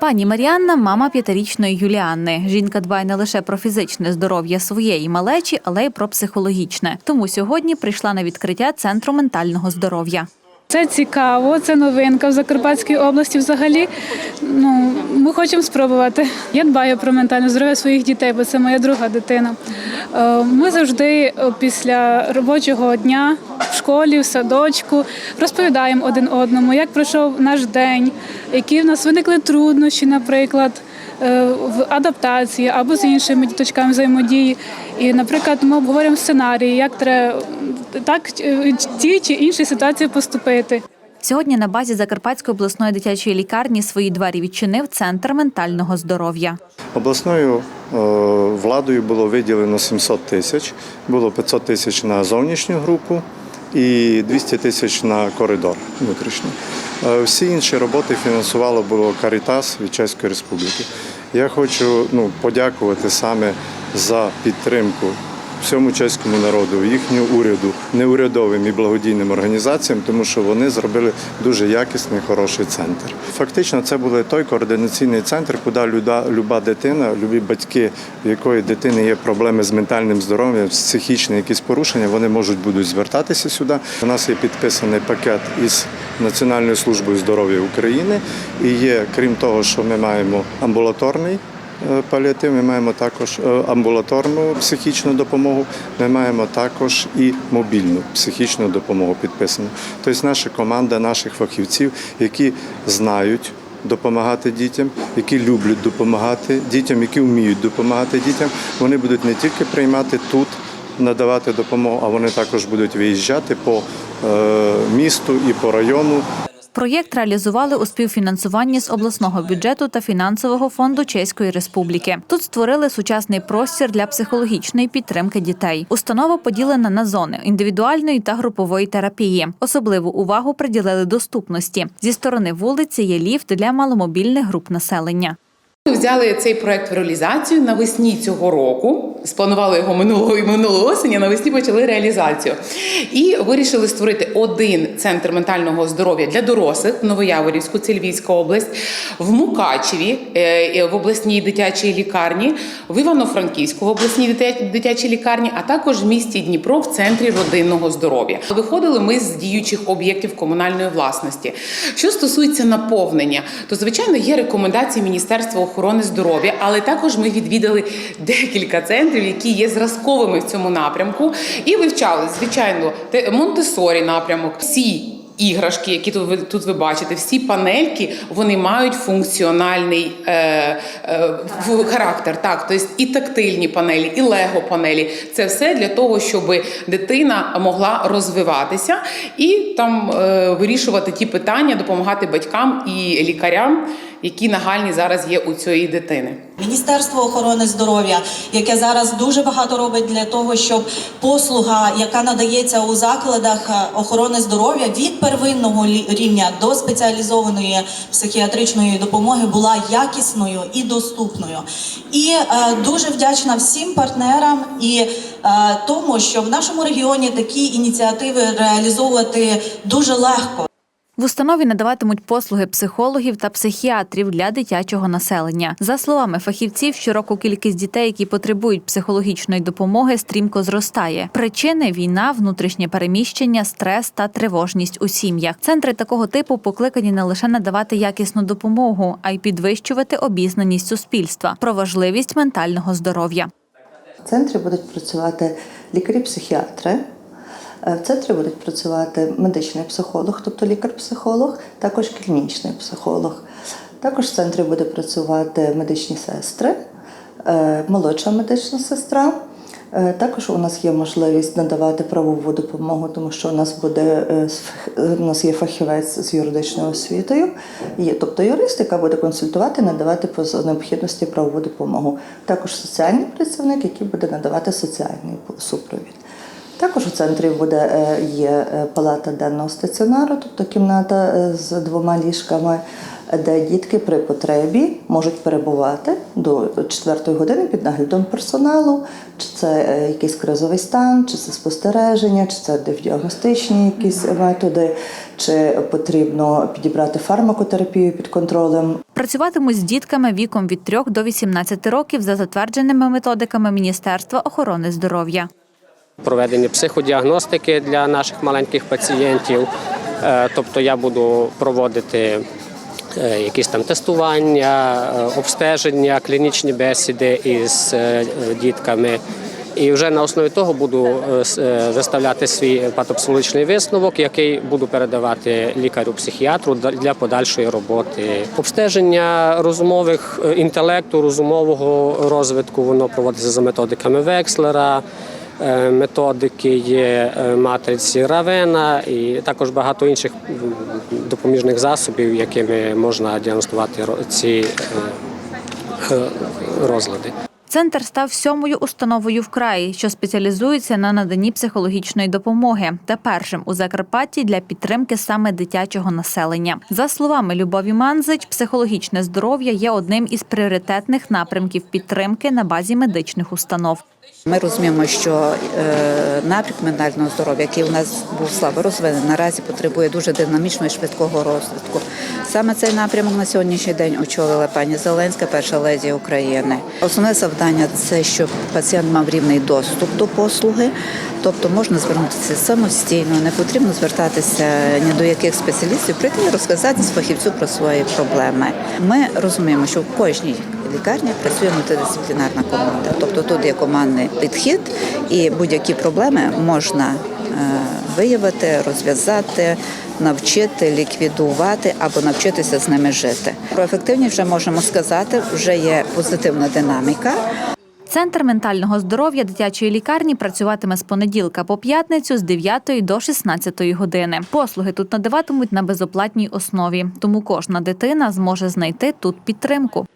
Пані Маріанна мама п'ятирічної Юліанни. Жінка дбає не лише про фізичне здоров'я своєї малечі, але й про психологічне. Тому сьогодні прийшла на відкриття центру ментального здоров'я. Це цікаво, це новинка в Закарпатській області. Взагалі, ну ми хочемо спробувати. Я дбаю про ментальне здоров'я своїх дітей, бо це моя друга дитина. Е, Ми завжди е, після робочого дня школі, в садочку розповідаємо один одному, як пройшов наш день, які в нас виникли труднощі, наприклад. е, В адаптації або з іншими діточками взаємодії. І, наприклад, ми обговорюємо сценарії, як треба так е, в тій чи іншій ситуації поступити. Сьогодні на базі Закарпатської обласної дитячої лікарні свої двері відчинив центр ментального здоров'я. Обласною е, владою було виділено 700 тисяч, було 500 тисяч на зовнішню групу і 200 тисяч на коридор внутрішній. Е, Всі інші роботи фінансувало було Карітас від Чеської Республіки. Я хочу ну, подякувати саме за підтримку всьому чеському народу, їхнього уряду, неурядовим і благодійним організаціям, тому що вони зробили дуже якісний, хороший центр. Фактично, це був той координаційний центр, куди люба дитина, любі батьки, в якої дитини є проблеми з ментальним здоров'ям, психічні якісь порушення, вони можуть будуть звертатися сюди. У нас є підписаний пакет із Національною службою здоров'я України. І є, крім того, що ми маємо амбулаторний. Е, Паліатив ми маємо також е, амбулаторну психічну допомогу. Ми маємо також і мобільну психічну допомогу підписану. Тобто наша команда наших фахівців, які знають допомагати дітям, які люблять допомагати дітям, які вміють допомагати дітям. Вони будуть не тільки приймати тут, надавати допомогу, а вони також будуть виїжджати по е, місту і по району Проєкт реалізували у співфінансуванні з обласного бюджету та фінансового фонду Чеської Республіки. Тут створили сучасний простір для психологічної підтримки дітей. Установа поділена на зони індивідуальної та групової терапії. Особливу увагу приділили доступності. Зі сторони вулиці є ліфт для маломобільних груп населення. Взяли цей проект в реалізацію навесні цього року. Спланували його минулого і минулого осені. Навесні почали реалізацію і вирішили створити один центр ментального здоров'я для дорослих в Новояворівську, це Львівська область, в Мукачеві е, в обласній дитячій лікарні, в Івано-Франківську в обласній дитячій лікарні, а також в місті Дніпро в центрі родинного здоров'я. Виходили ми з діючих об'єктів комунальної власності. Що стосується наповнення, то звичайно є рекомендації Міністерства охорони здоров'я, але також ми відвідали декілька центрів, які є зразковими в цьому напрямку, і вивчали звичайно те- Монтесорі напрямок. Всі іграшки, які тут ви тут ви бачите, всі панельки вони мають функціональний е, е, характер. Так, тобто і тактильні панелі, і лего панелі. Це все для того, щоб дитина могла розвиватися і там е, вирішувати ті питання, допомагати батькам і лікарям, які нагальні зараз є у цієї дитини. Міністерство охорони здоров'я, яке зараз дуже багато робить для того, щоб послуга, яка надається у закладах е, охорони здоров'я від первинного рівня до спеціалізованої психіатричної допомоги, була якісною і доступною. І е, дуже вдячна всім партнерам і е, тому, що в нашому регіоні такі ініціативи реалізовувати дуже легко. В установі надаватимуть послуги психологів та психіатрів для дитячого населення. За словами фахівців, щороку кількість дітей, які потребують психологічної допомоги, стрімко зростає. Причини війна, внутрішнє переміщення, стрес та тривожність у сім'ях. Центри такого типу покликані не лише надавати якісну допомогу, а й підвищувати обізнаність суспільства про важливість ментального здоров'я. В центрі будуть працювати лікарі-психіатри. Е, В центрі будуть працювати медичний психолог, тобто лікар-психолог, також клінічний психолог. Також в центрі буде працювати медичні сестри, е, молодша медична сестра. Е, Також у нас є можливість надавати правову допомогу, тому що у нас буде у нас є фахівець з юридичною освітою, є, тобто юрист, яка буде консультувати, надавати по необхідності правову допомогу. Також соціальний працівник, який буде надавати соціальний супровід. Також у центрі буде е, є е, палата денного стаціонару, тобто кімната е, з двома ліжками, де дітки при потребі можуть перебувати до 4 години під наглядом персоналу, чи це якийсь кризовий стан, чи це спостереження, чи це діагностичні якісь методи. чи потрібно підібрати фармакотерапію під контролем. Працюватимуть з дітками віком від 3 до 18 років за затвердженими методиками Міністерства охорони здоров'я. Проведення психодіагностики для наших маленьких пацієнтів. Е, Тобто я буду проводити е, якісь там тестування, е, обстеження, клінічні бесіди із дітками. І вже на основі того буду виставляти свій патопсихологічний висновок, який буду передавати лікарю-психіатру для подальшої роботи. Обстеження розумових інтелекту, розумового розвитку воно проводиться за методиками Векслера. Е, Методики є е, матриці Равена і також багато інших допоміжних засобів, якими можна діагностувати ці е, розлади. Центр став сьомою установою в краї, що спеціалізується на наданні психологічної допомоги та першим у Закарпатті для підтримки саме дитячого населення. За словами Любові Манзич, психологічне здоров'я є одним із пріоритетних напрямків підтримки на базі медичних установ. Ми розуміємо, що е, напрямок ментального здоров'я, який у нас був слабо розвинений, наразі потребує дуже динамічного і швидкого розвитку. Саме цей напрямок на сьогоднішній день очолила пані Зеленська, перша леді України. Основне завдання це щоб пацієнт мав рівний доступ до послуги, тобто можна звернутися самостійно, не потрібно звертатися ні до яких спеціалістів, прийти і розказати з фахівцю про свої проблеми. Ми розуміємо, що в кожній лікарні працює мультидисциплінарна команда. Тобто тут є командний підхід, і будь-які проблеми можна е, виявити, розв'язати, навчити, ліквідувати або навчитися з ними жити. Про ефективність вже можемо сказати, вже є позитивна динаміка. Центр ментального здоров'я дитячої лікарні працюватиме з понеділка по п'ятницю з 9 до 16 години. Послуги тут надаватимуть на безоплатній основі, тому кожна дитина зможе знайти тут підтримку.